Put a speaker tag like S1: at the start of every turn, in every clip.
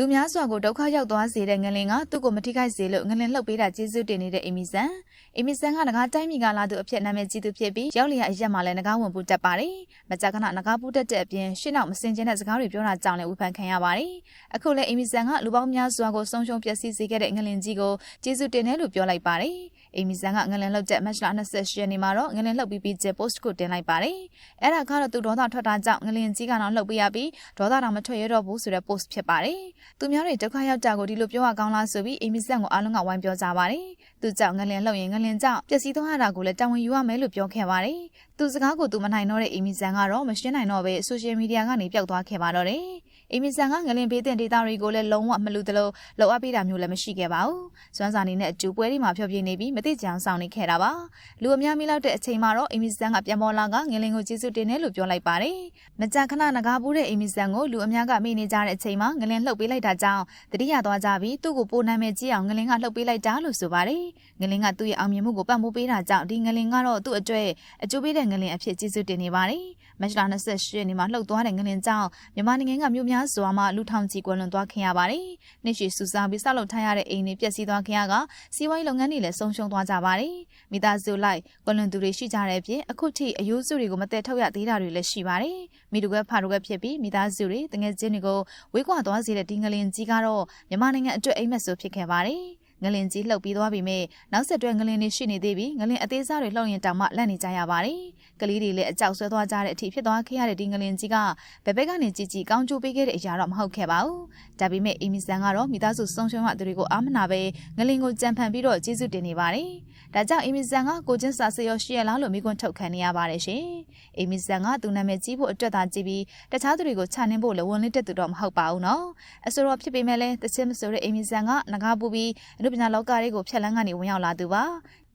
S1: လူများစွာကိုဒုက္ခရောက်သွားစေတဲ့ငလင်ကသူ့ကိုမထိခိုက်စေလို့ငလင်လှုပ်ပေးတာကျေးဇူးတင်နေတဲ့အိမ်မီဆန်အိမ်မီဆန်ကငကားတိုင်းမီကလာသူအဖြစ်နာမည်ကြီးသူဖြစ်ပြီးရောက်လျက်အရက်မှာလည်းငကားဝင်ပူတတ်ပါတယ်မကြခဏငကားပူတတ်တဲ့အပြင်ရှင်းအောင်မစင်ကျင်တဲ့စကားတွေပြောတာကြောင့်လည်းဝေဖန်ခံရပါတယ်အခုလည်းအိမ်မီဆန်ကလူပေါင်းများစွာကိုဆုံးရှုံးပျက်စီးစေခဲ့တဲ့ငလင်ကြီးကိုကျေးဇူးတင်တယ်လို့ပြောလိုက်ပါတယ် အိမ်မီဆန်ကငလင်လှုပ်တဲ့မတ်လ28ရက်နေ့မှာတော့ငလင်လှုပ်ပြီးပြီးကျ post ကိုတင်လိုက်ပါတယ်အဲ့ဒါကတော့သူဒေါသထွက်တာကြောင့်ငလင်ကြီးကတော့လှုပ်ပေးရပြီးဒေါသတောင်မထွက်ရတော့ဘူးဆိုတဲ့ post ဖြစ်ပါတယ်သူများတွေဒုက္ခရောက်ကြကိုဒီလိုပြောရကောင်းလားဆိုပြီးအိမ်မီဆန်ကိုအားလုံးကဝိုင်းပြောကြပါတယ်သူကြောင့်ငလင်လှုပ်ရင်ငလင်ကြောင့်ပျက်စီးသွားရတာကိုလည်းတာဝန်ယူရမယ်လို့ပြောခဲ့ပါတယ်သူစကားကိုသူမနိုင်တော့တဲ့အိမ်မီဆန်ကတော့မရှင်းနိုင်တော့ပဲဆိုရှယ်မီဒီယာကနေပျောက်သွားခဲ့ပါတော့တယ် အိမ်မီဆန်ကငလင်ဘေးတင်ဒေတာတွေကိုလည်းလုံးဝမလူတလို့လောက်အပ်ပေးတာမျိုးလည်းမရှိခဲ့ပါဘူးစွမ်းစာနေနဲ့အကျူပွဲတွေမှာဖျော်ဖြေနေပြီးမသိကြအောင်ဆောင်နေခဲ့တာပါလူအများမိလောက်တဲ့အချိန်မှာတော့အိမ်မီဆန်ကပြန်ပေါ်လာကငလင်ကိုကျေးဇူးတင်တယ်လို့ပြောလိုက်ပါတယ်မကြာခဏငကားပူးတဲ့အိမ်မီဆန်ကိုလူအများကမေ့နေကြတဲ့အချိန်မှာငလင်လှုပ်ပေးလိုက်တာကြောင့်တတိယသွားကြပြီးသူ့ကိုပိုနာမည်ကြီးအောင်ငလင်ကလှုပ်ပေးလိုက်တာလို့ဆိုပါတယ်ငလင်ကသူ့ရဲ့အောင်မြင်မှုကိုပံ့ပိုးပေးတာကြောင့်ဒီငလင်ကတော့သူ့အတွက်အကျိုးပေးတဲ့ငလင်အဖြစ်ကျေးဇူးတင်နေပါတယ်မတ်လ28ရက်နေ့မှာလှုပ်သွားတဲ့ငလင်ကြောင့်မြန်မာနိုင်ငံကမြို့များစွာမှာလူထောင်ချီကွယ်လွန်သွားခင်ရပါတယ်။နှစ်ရှည်စူစားပြီးဆောက်လုပ်ထားရတဲ့အိမ်တွေပျက်စီးသွားခင်ရကစီးပွားရေးလုပ်ငန်းတွေလည်းဆုံးရှုံးသွားကြပါတယ်။မိသားစုလိုက်ကွယ်လွန်သူတွေရှိကြတဲ့အပြင်အခုထိအယိုးစုတွေကိုမတည့်ထုတ်ရသေးတာတွေလည်းရှိပါတယ်။မိတူကဖာတူကဖြစ်ပြီးမိသားစုတွေတငယ်ချင်းတွေကိုဝေးကွာသွားစေတဲ့ဒီငလင်ကြီးကတော့မြန်မာနိုင်ငံအတွက်အိမ်မက်ဆိုဖြစ်ခဲ့ပါတယ်။ ငလင်ကြီးလှုပ်ပြီးသွားပြီမဲ့နောက်ဆက်တွဲငလင်တွေရှိနေသေးပြီးငလင်အသေးစားတွေလှုပ်ရင်တောင်မှလက်နေကြရပါတယ်။ကလေးတွေလည်းအကြောက်ဆွဲသွားကြတဲ့အထိဖြစ်သွားခဲ့ရတဲ့ဒီငလင်ကြီးကဘယ်ဘက်ကနေကြည်ကြည်ကောင်းကျိုးပေးခဲ့တဲ့အရာတော့မဟုတ်ခဲ့ပါဘူး။ဒါပေမဲ့အီမီဆန်ကတော့မိသားစုဆုံးရှုံးရသူတွေကိုအားမနာပဲငလင်ကိုကြံဖန်ပြီးတော့ကျေးဇူးတင်နေပါတယ်။ဒါကြောင့်အီမီဆန်ကကိုချင်းစာစရောရှိရလားလို့မိကွန်းထုတ်ခံနေရပါတယ်ရှင်။အီမီဆန်ကသူနာမည်ကြီးဖို့အတွက်သာကြည့်ပြီးတခြားသူတွေကိုခြာနှင်းဖို့လည်းဝန်လစ်တက်သူတော့မဟုတ်ပါဘူးနော်။အဆိုတော်ဖြစ်ပေမဲ့လည်းတချင်မဆိုတဲ့အီမီဆန်ကငကားပူပြီးအနုပညာလောကတွေကိုဖျက်လန်းကနေဝင်ရောက်လာသူပါ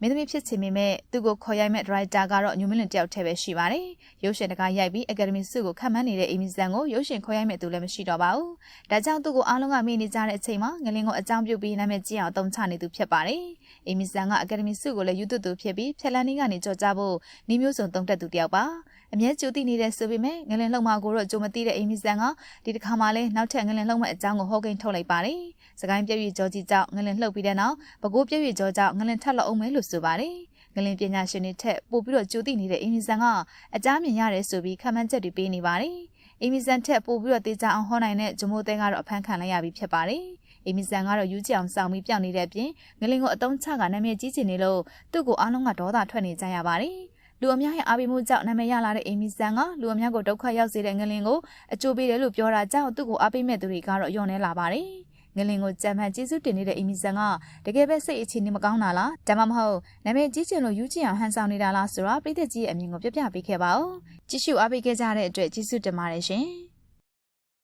S1: မင်းသမီးဖြစ်ချင်ပေမဲ့သူ့ကိုခေါ်ရိုက်မဲ့ဒရိုက်တာကတော့ညူမလင်တယောက်တည်းပဲရှိပါတယ်ရုပ်ရှင်တကားရိုက်ပြီးအကယ်ဒမီဆုကိုခံမှန်းနေတဲ့အီမီဆန်ကိုရုပ်ရှင်ခေါ်ရိုက်မဲ့သူလည်းမရှိတော့ပါဘူးဒါကြောင့်သူ့ကိုအားလုံးကမေ့နေကြတဲ့အချိန်မှာငလင်းကိုအကြောင်းပြုပြီးနာမည်ကြီးအောင်အသုံးချနေသူဖြစ်ပါတယ်အီမီဆန်ကအကယ်ဒမီဆုကိုလည်းယူသွသူဖြစ်ပြီးဖျက်လန်းနေကနေကြော်ကြဖို့နှီးမျိုးစုံတုံးတက်သူတယောက်ပါအမြဲကြိုသိနေတဲ့ဆိုပေမဲ့ငလင်လှုံမကိုတော့ကြိုမသိတဲ့အိမ်မီဆန်ကဒီတစ်ခါမှလည်းနောက်ထပ်ငလင်လှုံမအကြောင်းကိုဟောကိန်းထုတ်လိုက်ပါတယ်။စကိုင်းပြည့်ရကြောကြီးကြောင့်ငလင်လှုပ်ပြီးတဲ့နောက်ပဲခူးပြည့်ရကြောကြောင့်ငလင်ထက်လောက်အောင်မယ်လို့ဆိုပါတယ်။ငလင်ပညာရှင်တွေထက်ပို့ပြီးတော့ကြိုသိနေတဲ့အိမ်မီဆန်ကအကြမ်းမြင်ရတယ်ဆိုပြီးခံမှန်းချက်တွေပေးနေပါတယ်။အိမ်မီဆန်ထက်ပို့ပြီးတော့တေချာအောင်ဟောနိုင်တဲ့ဂျမိုးသဲကတော့အဖမ်းခံလိုက်ရပြီဖြစ်ပါတယ်။အီမီဆန်ကတော့ယူကြအောင်စောင်းပြီးပြောင်းနေတဲ့အပြင်ငလင်ကိုအတုံးချကနာမည်ကြီးချင်နေလို့သူ့ကိုအားလုံးကဒေါသထွက်နေကြရပါတယ်။လူအများရဲ့အားပေးမှုကြောင့်နာမည်ရလာတဲ့အိမ်မီဆန်ကလူအများကိုဒုက္ခရောက်စေတဲ့ငလင်ကိုအကျိုးပေးတယ်လို့ပြောတာကြောင့်သူ့ကိုအားပေးမဲ့သူတွေကတော့ယုံနေလာပါတယ် ငလင်ကိုကြံမှန်ကျေးဇူးတင်နေတဲ့အီမီဆန်ကတကယ်ပဲစိတ်အခြေအနေမကောင်းတာလားဒါမှမဟုတ်နာမည်ကြီးချင်လို့ယူချင်အောင်ဟန်ဆောင်နေတာလားဆိုတော့ပြည်သက်ကြီးရဲ့အမြင်ကိုပြပြပေးခဲ့ပါဦးကြည့်ရှုအားပေးခဲ့ကြတဲ့အတွက်ကျေးဇူးတင်ပါတယ်ရှင်